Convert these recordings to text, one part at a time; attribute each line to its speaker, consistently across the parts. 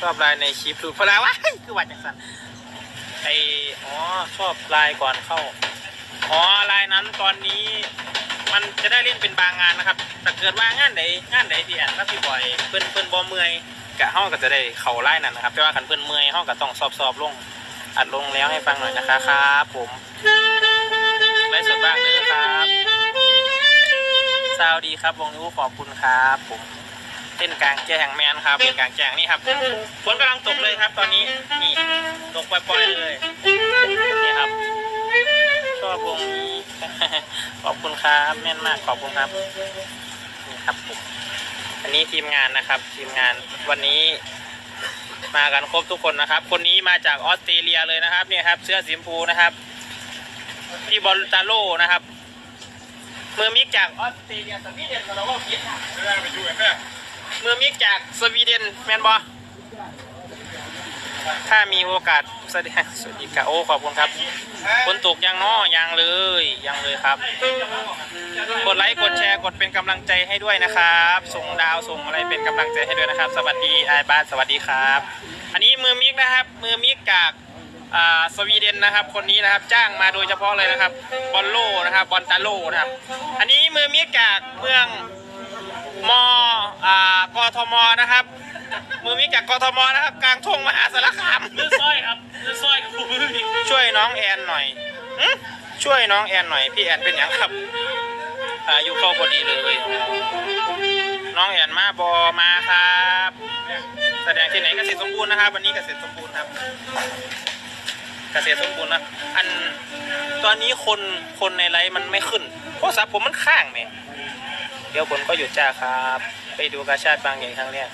Speaker 1: ชอบลายในคลิปดูพลาว้ายคือว่าจังสันไออ๋อชอบลายก่อนเข้าอ๋อลายนั้นตอนนี้มันจะได้เล่นเป็นบางงานนะครับแต่เกิดว่างานใดงานใดที่อะถ้าพี่บอยเพิ่นเพิ่นบ่เมื่อยกะห้องก็จะได้เข่าไล่นั่นนะครับแต่ว่าคันเพิ่นเมื่อยห้องก็ต้องสอบๆลงอัดลงแล้วให้ฟังหน่อยนะคะครับผมไลฟ์สดบ้างเด้อครับซาวดีครับวงนิ้วขอบคุณครับผม เต้นกลางแจ้งแมนครับเป็นกลางแจ้งนี่ครับฝนกำลังตกเลยครับตอนนี้นี่ตกปล่อยๆเลยนี่ครับชอบวงนี้ขอบคุณครับแม่นมากขอบคุณครับนี่ครับผมอันนี้ทีมงานนะครับ ทีมงานวันนี้มากันครบทุกคนนะครับ คนนี้มาจากออสเตรเลียเลยนะครับเนี่ยครับ เสื้อสีชมพูนะครับพี่บอลตาโลนะครับ มือมิกจากออสเตรเลียสวีเดนเราก็คิด มือมิกจากสวีเดนแมนบอถ้ามีโอกาสแสดงสวัสดีครับโอ้ขอบคุณครับคนตกยังน้อยังเลยยังเลยครับ กดไลค์กดแชร์กดเป็นกำลังใจให้ด้วยนะครับ ส่งดาวส่งอะไรเป็นกำลังใจให้ด้วยนะครับ สวัสดีไอ้บ้านสวัสดีครับ อันนี้มือมิกนะครับ มือมิกจากอ่าสวีเดนนะครับ คนนี้นะครับจ้างมาโดยเฉพาะเลยนะครับบอลโลนะครับบอลตาโลนะครับ อันนี้มือมิกจากเมือง มอ่ากทมนะครับ มือมิกจากกทมนะครับ กลางทุ่งมหาสารคาม
Speaker 2: ซื้อสร้อยครับซื้อสร้อยกับผู้มือนี่
Speaker 1: ช่วยน้องแอนหน่อยหึช่วยน้องแอนหน่อย พี่แอนเป็นอย่างครับ อายุเข้าพอดีเลย น้องแอนมาบอมาครับ แสดงที่ไหนเกษตรสมบูรณ์นะครับ วันนี้เกษตรสมบูรณ์ครับ เกษตรสมบูรณ์นะอันตอนนี้คนคนในไลฟ์มันไม่ขึ้น โทรศัพท์ผมมันข้างไหม เดี๋ยวคนก็หยุดจ้าครับ ไปดูกาชาติบางใหญ่ครั้งแรก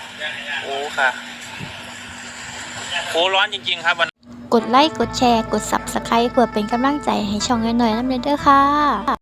Speaker 1: โอ้ค่ะโอ้ร้อนจริง ๆ ครับวัน
Speaker 3: กดไลค์ กดแชร์ กด Subscribe เพื่อเป็นกำลังใจให้ช่องน้อยๆน้ำเด้อค่ะ